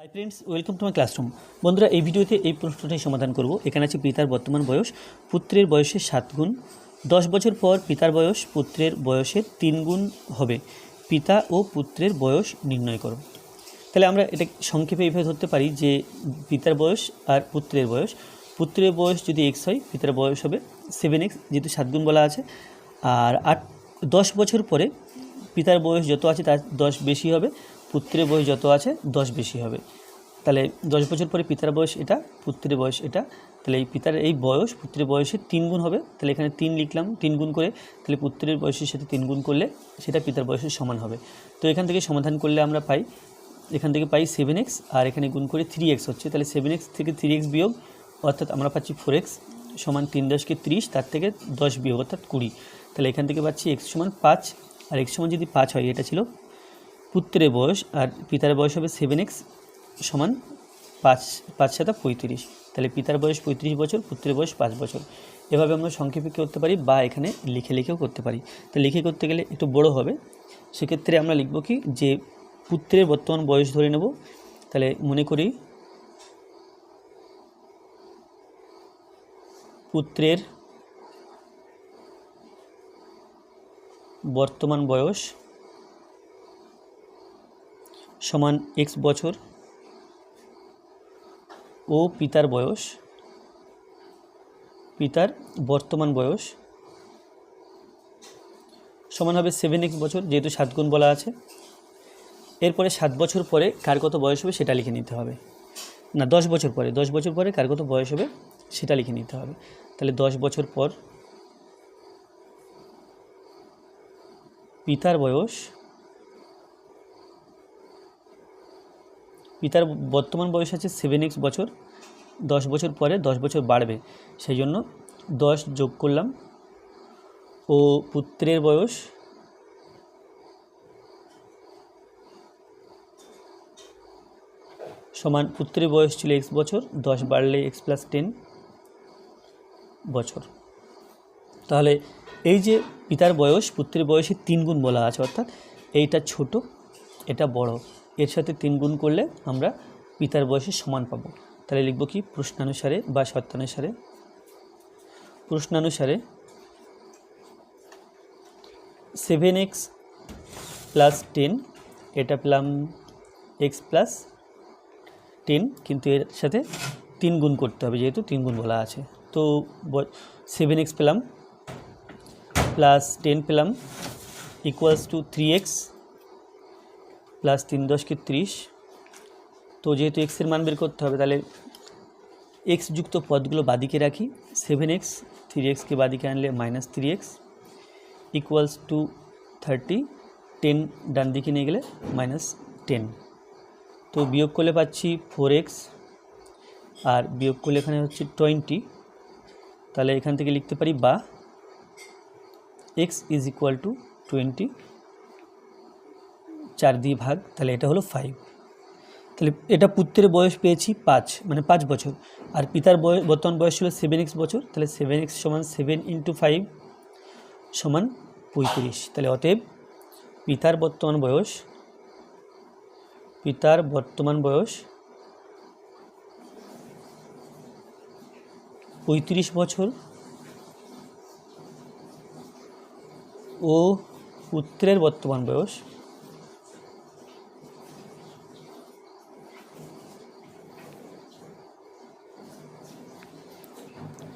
Hi friends welcome to my classroom বন্ধুরা, এই ভিডিওতে এই প্রশ্নটাই সমাধান করব। এখানে আছে পিতার বর্তমান বয়স, পুত্রের বয়সের সাত গুণ। দশ বছর পর পিতার বয়স, পুত্রের বয়সের তিন গুণ হবে। পিতা ও পুত্রের বয়স নির্ণয় করো। তাহলে আমরা এটা সংক্ষেপে এইভাবে ধরতে পারি যে পিতার বয়স আর পুত্রের বয়স। পুত্রের বয়স যদি এক্স হয়, পিতার বয়স হবে সেভেন এক্স যেহেতু সাত গুণ বলা আছে। আর আট, দশ বছর পরে পিতার বয়স যত আছে তার দশ বেশি হবে। পুত্রের বয়স যত আছে, দশ বেশি হবে। তাহলে দশ বছর পরে পিতার বয়স এটা, পুত্রের বয়স এটা। তাহলে এই পিতার এই বয়স, পুত্রের বয়সের তিন গুণ হবে। তাহলে এখানে তিন লিখলাম, তিন গুণ করে, তাহলে পুত্রের বয়সের সাথে তিন গুণ করলে সেটা পিতার বয়সের সমান হবে। তো এখান থেকে সমাধান করলে আমরা পাই, এখান থেকে পাই সেভেন এক্স আর এখানে গুণ করে থ্রি এক্স হচ্ছে। তাহলে সেভেন এক্স থেকে থ্রি এক্স বিয়োগ, অর্থাৎ আমরা পাচ্ছি ফোর এক্স সমান তিন দশকে ত্রিশ, তার থেকে দশ বিয়োগ, অর্থাৎ কুড়ি। তাহলে এখান থেকে পাচ্ছি এক্স সমান পাঁচ, আর এক্স সমান যদি পাঁচ হয়, এটা ছিল পুত্রের বয়স আর পিতার বয়স হবে সেভেন এক্স সমান পাঁচ পাঁচ সাথে পঁয়ত্রিশ। তাহলে পিতার বয়স পঁয়ত্রিশ বছর, পুত্রের বয়স পাঁচ বছর। এভাবে আমরা সংক্ষেপে করতে পারি বা এখানে লিখে লিখেও করতে পারি। তো লিখে করতে গেলে একটু বড় হবে। সেক্ষেত্রে আমরা লিখব কি যে পুত্রের বর্তমান বয়স ধরে নেব। তাহলে মনে করি পুত্রের বর্তমান বয়স সমান এক্স বছর ও পিতার বয়স, পিতার বর্তমান বয়স সমান হবে সেভেন এক্স বছর, যেহেতু সাত গুণ বলা আছে। এরপরে সাত বছর পরে কার কত বয়স হবে সেটা লিখে নিতে হবে। না, দশ বছর পরে, দশ বছর পরে কার কত বয়স হবে সেটা লিখে নিতে হবে। তাহলে দশ বছর পর পিতার বয়স পিতার বর্তমান বয়স আছে সেভেন এক্স বছর। দশ বছর পরে দশ বছর বাড়বে। সেই জন্য দশ যোগ করলাম। ও পুত্রের বয়স সমান পুত্রের বয়স ছিল এক্স বছর, দশ বাড়লে এক্স প্লাস টেন বছর। তাহলে এই যে পিতার বয়স, পুত্রের বয়সে তিন গুণ বলা আছে, অর্থাৎ এইটা ছোট, এটা বড়। এর সাথে তিন গুণ করলে আমরা পিতার বয়সের সমান পাবো। তাহলে লিখব কি? প্রশ্নানুসারে বা শর্তানুসারে। প্রশ্নানুসারে সেভেন এক্স প্লাস টেন এটা পেলাম এক্স প্লাস টেন কিন্তু এর সাথে তিন গুণ করতে হবে, যেহেতু তিন গুণ বলা আছে। তো সেভেন এক্স পেলাম প্লাস টেন পেলাম equals to three X plus তিন দশকে ত্রিশ। তো যেহেতু এক্সের মান বের করতে হবে, তাহলে এক্স যুক্ত পদগুলো বাদিকে রাখি সেভেন এক্স থ্রি এক্সকে বাদিকে আনলে minus three X equals to thirty ten ডান দিকে নিয়ে গেলে মাইনাস টেন তো বিয়োগ করলে পাচ্ছি ফোর এক্স আর বিয়োগ করলে এখানে হচ্ছে টোয়েন্টি তাহলে এখান থেকে লিখতে পারি বা X is equal to twenty চার দিয়ে ভাগ, তাহলে এটা হলো ফাইভ তাহলে এটা পুত্রের বয়স পেয়েছি পাঁচ মানে পাঁচ বছর। আর পিতার বয়স বর্তমান বয়স ছিল সেভেন এক্স বছর, তাহলে সেভেন এক্স সমান সেভেন ইন্টু ফাইভ সমান পঁয়ত্রিশ। তাহলে অতএব পিতার বর্তমান বয়স, পিতার বর্তমান বয়স পঁয়ত্রিশ বছর ও পুত্রের বর্তমান বয়স